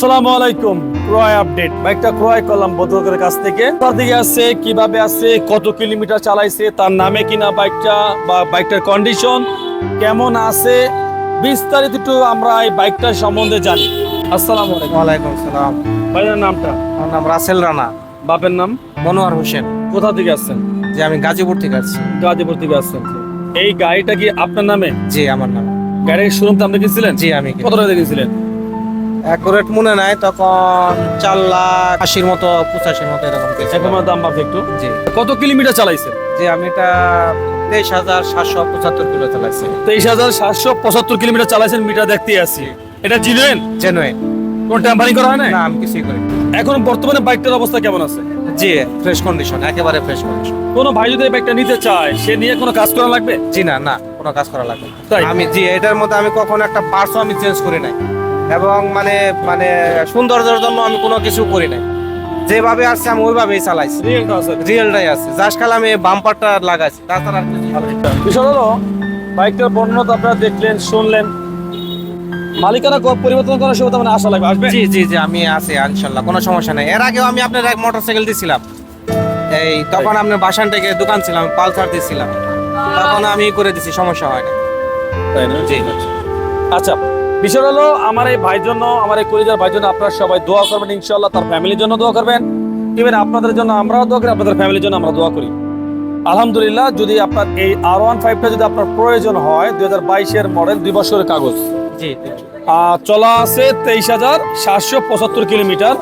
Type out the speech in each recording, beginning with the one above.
আসসালামু আলাইকুম। ক্রয় আপডেট। বাইকটা ক্রয় করলাম বদরকের কাছ থেকে। তার দিকে আছে কীভাবে আছে কত কিলোমিটার চালাইছে তার নামে কিনা বাইকটা বা বাইকটার কন্ডিশন কেমন আছে বিস্তারিত একটু আমরা এই বাইকটার সম্বন্ধে জানি। আসসালামু আলাইকুম। ওয়ালাইকুম সালাম। ভাইয়ের নামটা? আমার নাম রাসেল রানা। বাপের নাম? মনোয়ার হোসেন। কোথা থেকে আসছেন? যে আমি গাজীপুর থেকে আসছি। গাজীপুর থেকে আসছেন। এই গাড়িটা কি আপনার নামে? জি আমার নাম। গাড়ির শোরুমটা আপনি গেছিলেন? জি আমি কত টাকা গেছিলেন? অ্যাকুরেট মনে নাই তখন চার লাখ আশির মতো পঁচাশির মতো এরকম। এখন দাম বাড়ছে একটু? জি। কত কিলোমিটার চালাইছে জি আমি এটা তেইশ হাজার সাতশো পঁচাত্তর কিলো চালাইছি। তেইশ হাজার সাতশো পঁচাত্তর কিলোমিটার চালাইছেন মিটার দেখতে এটা জিনুয়েন কোন করা হয় না না আমি কিছুই করি এখন বর্তমানে বাইকটার অবস্থা কেমন আছে? জি ফ্রেশ কন্ডিশন একেবারে ফ্রেশ কন্ডিশন কোনো ভাই যদি বাইকটা নিতে চায় সে নিয়ে কোনো কাজ করা লাগবে? জি না না কোনো কাজ করা লাগবে আমি জি এটার মধ্যে আমি কখনো একটা পার্টসও আমি চেঞ্জ করি নাই। এবং মানে মানে সৌন্দর্যের জন্য আমি কোনো কিছু করি নাই। যেভাবে আসছে আমি ওইভাবেই চালাইছি। রিয়েলটা রিয়েলটাই আছে। জাস্ট খালি আমি বাম্পারটা লাগাইছি। তাছাড়া আর কিছু বিষয় হলো বাইকটার বর্ণনা তো আপনারা দেখলেন শুনলেন। মালিকানা ক- পরিবর্তন করার সুবিধা মানে আশা লাগবে আসবে? জি জি জি আমি আছি ইনশাল্লাহ কোনো সমস্যা নেই। এর আগেও আমি আপনার এক মোটরসাইকেল দিছিলাম। এই তখন আপনার বাসান থেকে দোকান ছিলাম পালসার দিছিলাম। তখন আমি করে দিছি সমস্যা হয় না। তাই না? জি। আচ্ছা বিষয় হলো আমার এই ভাইয়ের জন্য আমার এই কলিজার ভাইয়ের জন্য আপনারা সবাই দোয়া করবেন ইনশাল্লাহ তার ফ্যামিলির জন্য দোয়া করবেন। ইভেন আপনাদের জন্য আমরাও দোয়া করি আপনাদের ফ্যামিলির জন্য আমরা দোয়া করি। আলহামদুলিল্লাহ যদি আপনার এই আর ওয়ান ফাইভটা যদি আপনার প্রয়োজন হয় দুই হাজার বাইশের মডেল দুই বছরের কাগজ। জি চলা আছে তেইশ হাজার সাতশো পঁচাত্তর কিলোমিটার।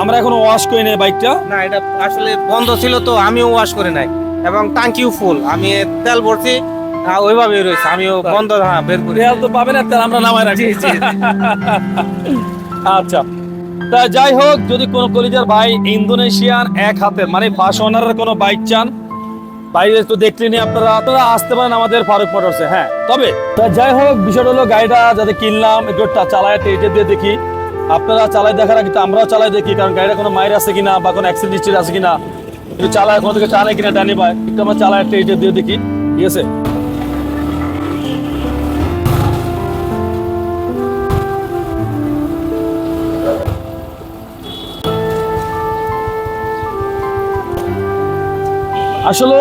আমরা এখন ওয়াশ করি নাই বাইকটা না এটা আসলে বন্ধ ছিল তো আমিও ওয়াশ করে নাই। এবং টাঙ্কিও ফুল আমি তেল ভরছি। আহ, ওইভাবেই রয়েছে। আমিও বন্ধ হ্যাঁ বের করি। রেয়াল তো পাবেন আর তার আমরা নামায় রাখি। জি, জি, আচ্ছা। তা যাই হোক যদি কোন কলিজার ভাই ইন্দোনেশিয়ান এক হাতের মানে ফার্স্ট ওনারের কোনো বাইক চান বাইরে তো দেখলেনি আপনারা আপনারা আসতে পারেন আমাদের ফারুক মোটরসে হ্যাঁ। তবে তা যাই হোক বিষয়টা হলো গাড়িটা যাতে কিনলাম একটু চালায় টেটে দিয়ে দেখি। আপনারা চালাই দেখার আগে আমরাও চালাই দেখি কারণ গাড়িটা কোনো মায়ের আছে কিনা বা কোনো অ্যাক্সিডেন্ট আছে কিনা। একটু চালায় কোনো থেকে চালায় কিনা ডানি পায় একটু আমরা চালায় টেটে দিয়ে দেখি। ঠিক আছে? আসলে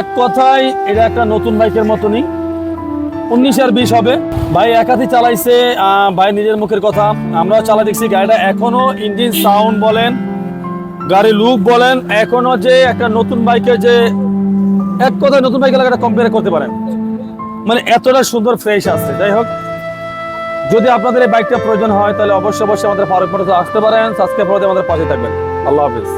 এক কথায় এটা একটা নতুন বাইকের মতনই। উনিশ আর বিশ হবে। ভাই একাধি চালাইছে ভাই নিজের মুখের কথা। আমরাও চালা দেখছি, গাড়িটা এখনও ইঞ্জিন, সাউন্ড বলেন গাড়ি লুক বলেন, এখনও যে একটা নতুন বাইকের যে এক কথায় নতুন বাইকের একটা কম্পেয়ার করতে পারেন। মানে এতটা সুন্দর ফ্রেশ আছে। যাই হোক, যদি আপনাদের এই বাইকটা প্রয়োজন হয়, তাহলে অবশ্যই অবশ্যই আমাদের ফারুক আসতে পারেন। সাবস্ক্রাইব করে আমাদের পাশে থাকবেন। আল্লাহ হাফিজ।